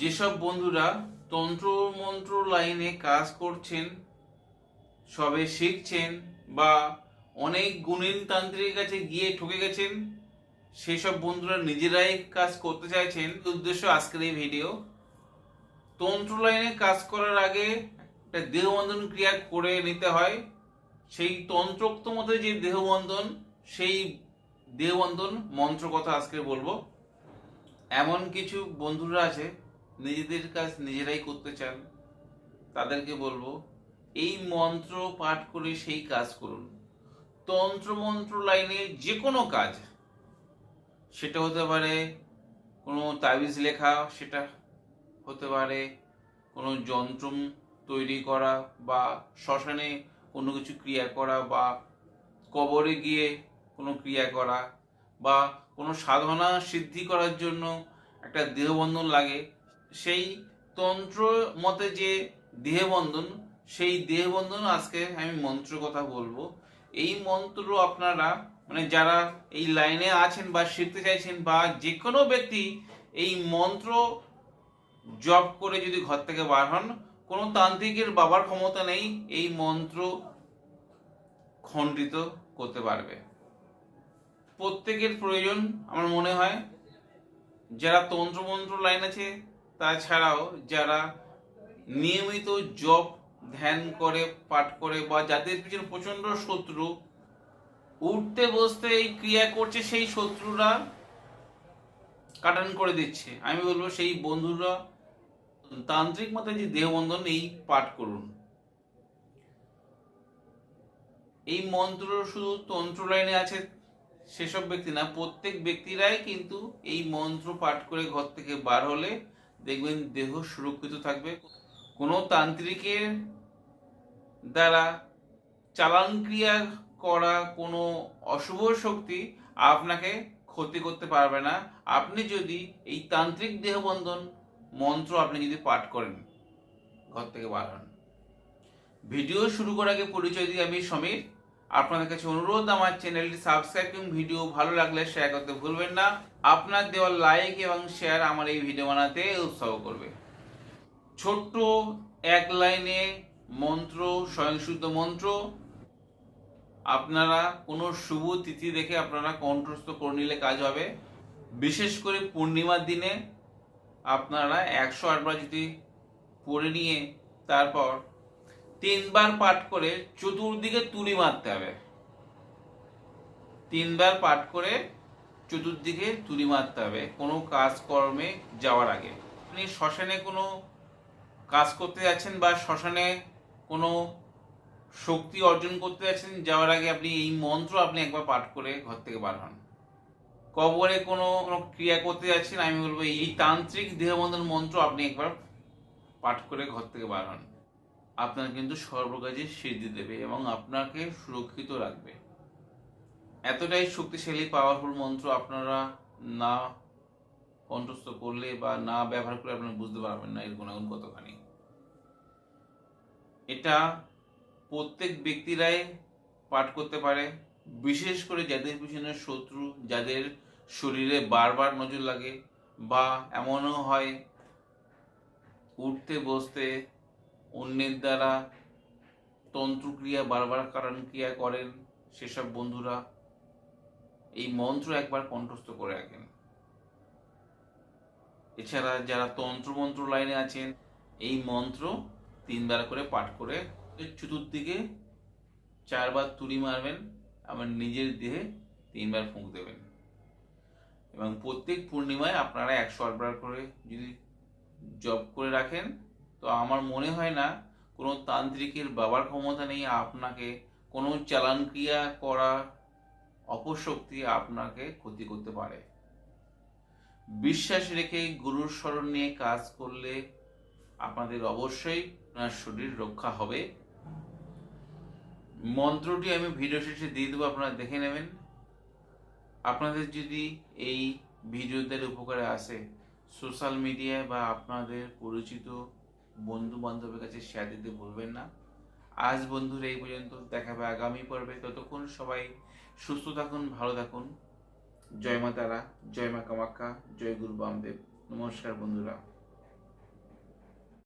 যেসব বন্ধুরা তন্ত্র মন্ত্র লাইনে কাজ করছেন, সবে শিখছেন বা অনেক গুণীন তান্ত্রিকের কাছে গিয়ে ঠকে গেছেন, সেসব বন্ধুরা নিজেরাই কাজ করতে চাইছেন উদ্দেশ্য আজকের এই ভিডিও তন্ত্র লাইনে কাজ করার আগে একটা দেহবন্ধন ক্রিয়া করে নিতে হয়। সেই তন্ত্রোক্ত মতে যে দেহবন্ধন, সেই দেহবন্ধন মন্ত্র কথা আজকে বলব। এমন কিছু বন্ধুরা আছে নিজেদের কাজ নিজেরাই করতে চান, তাদেরকে বলব, এই মন্ত্র পাঠ করে সেই কাজ করুন। তন্ত্র মন্ত্র লাইনে যে কোনো কাজ, সেটা হতে পারে কোনো তাবিজ লেখা, সেটা হতে পারে কোনো যন্ত্র তৈরি করা বা শ্মশানে কোনো কিছু ক্রিয়া করা বা কবরে গিয়ে কোনো ক্রিয়া করা বা কোনো সাধনা সিদ্ধি করার জন্য একটা দেহবন্ধন লাগে সেই তন্ত্র মতে যে দেহবন্ধন, সেই দেহবন্ধন আজকে আমি মন্ত্র কথা বলব। এই মন্ত্র আপনারা মানে যারা এই লাইনে আছেন বা শিখতে চাইছেন বা যে কোনো ব্যক্তি এই মন্ত্র জপ করে যদি ঘর থেকে বার হন, কোনো তান্ত্রিকের বাবার ক্ষমতা নেই এই মন্ত্র খণ্ডিত করতে পারবে। প্রত্যেকের প্রয়োজন, আমার মনে হয়। যারা তন্ত্রমন্ত্র লাইন আছে তাছাড়াও যারা নিয়মিত জপ, ধ্যান করে, পাঠ করে বা যাদের পিছনে প্রচণ্ড শত্রু, উঠতে, বসতে এই ক্রিয়া করছে, সেই শত্রুরা কাটান করে দিচ্ছে। আমি বলব সেই বন্ধুরা তান্ত্রিক মতে যে দেহবন্ধন, এই পাঠ করুন। এই মন্ত্র শুধু তন্ত্র লাইনে আছে, সেসব ব্যক্তি না, প্রত্যেক ব্যক্তিরাই কিন্তু এই মন্ত্র পাঠ করে ঘর থেকে বার হলে দেখবেন দেহ সুরক্ষিত থাকবে। কোনো তান্ত্রিকের দ্বারা চালান ক্রিয়া করা কোনো অশুভ শক্তি আপনাকে ক্ষতি করতে পারবে না। আপনি যদি এই তান্ত্রিক দেহবন্ধন মন্ত্র আপনি যদি পাঠ করেন, ঘর থেকে বার হন। ভিডিও শুরু করার আগে পরিচয় দিই আমি সমীর। আপনাদের কাছে অনুরোধ, আমার চ্যানেলটি সাবস্ক্রাইব এবং ভিডিও ভালো লাগলে শেয়ার করতে ভুলবেন না। আপনার দেওয়া লাইক এবং শেয়ার আমার এই ভিডিও বানাতে উৎসাহ করবে। ছোট্ট এক লাইনে মন্ত্র স্বয়ংশুদ্ধ মন্ত্র। আপনারা কোনো শুভ তিথি দেখে আপনারা কণ্ঠস্থ করে নিলে কাজ হবে। বিশেষ করে পূর্ণিমার দিনে আপনারা একশো আটবার যদি পড়ে নিয়ে তারপর তিনবার পাঠ করে চতুর্দিকে তুলি মারতে হবে। তিনবার পাঠ করে চতুর্দিকে তুলি মারতে হবে, কোনো কাজকর্মে যাওয়ার আগে। আপনি শ্মশানে কোনো কাজ করতে যাচ্ছেন বা শ্মশানে কোনো শক্তি অর্জন করতে যাচ্ছেন, যাওয়ার আগে আপনি এই মন্ত্র আপনি একবার পাঠ করে ঘর থেকে বার হন। কবরে কোনো কোনো ক্রিয়া করতে যাচ্ছেন, আমি বলব এই তান্ত্রিক দেহবন্ধন মন্ত্র আপনি একবার পাঠ করে ঘর থেকে বার হন। আপনার কিন্তু সর্বকাজে সিদ্ধি দেবে এবং আপনাকে সুরক্ষিত রাখবে। এতটাই শক্তিশালী পাওয়ারফুল মন্ত্র আপনারা না কণ্ঠস্থ করলে বা না ব্যবহার করে আপনারা বুঝতে পারবেন না এর গুণাগুণ কতখানি। এটা প্রত্যেক ব্যক্তিরাই পাঠ করতে পারে, বিশেষ করে যাদের পিছনে শত্রু, যাদের শরীরে বারবার নজর লাগে বা এমনও হয় উঠতে, বসতে, অন্যের দ্বারা তন্ত্রক্রিয়া, বারবার কারণ ক্রিয়া করেন সেসব বন্ধুরা। এই মন্ত্র একবার কণ্ঠস্থ করে রাখেন। এছাড়া যারা তন্ত্রমন্ত্র লাইনে আছেন, এই মন্ত্র তিনবার করে পাঠ করে চতুর্দিকে চারবার তুলি মারবেন আমার নিজের দেহে তিনবার ফুঁক দেবেন। এবং প্রত্যেক পূর্ণিমায় আপনারা একশো আটবার করে যদি জব করে রাখেন, তো আমার মনে হয় না কোনো তান্ত্রিকের বাবার ক্ষমতা নেই আপনাকে কোনো চালান ক্রিয়া করা অপশক্তি আপনাকে ক্ষতি করতে পারে। বিশ্বাস রেখে গুরুর স্মরণ নিয়ে কাজ করলে আপনাদের অবশ্যই আপনার শরীর রক্ষা হবে। মন্ত্রটি আমি ভিডিও শেষে দিয়ে দেবো, আপনারা দেখে নেবেন। আপনাদের যদি এই ভিডিওদের উপকারে আসে, সোশ্যাল মিডিয়ায় বা আপনাদের পরিচিত বন্ধু বান্ধবের কাছে শেয়ার দিতে ভুলবেন না। আজ বন্ধুরা এই পর্যন্ত দেখাবে আগামী পর্বে। ততক্ষণ সবাই সুস্থ থাকুন, ভালো থাকুন। জয় মা তারা, জয় মা কামাখ্যা জয় গুরু বামদেব। নমস্কার বন্ধুরা।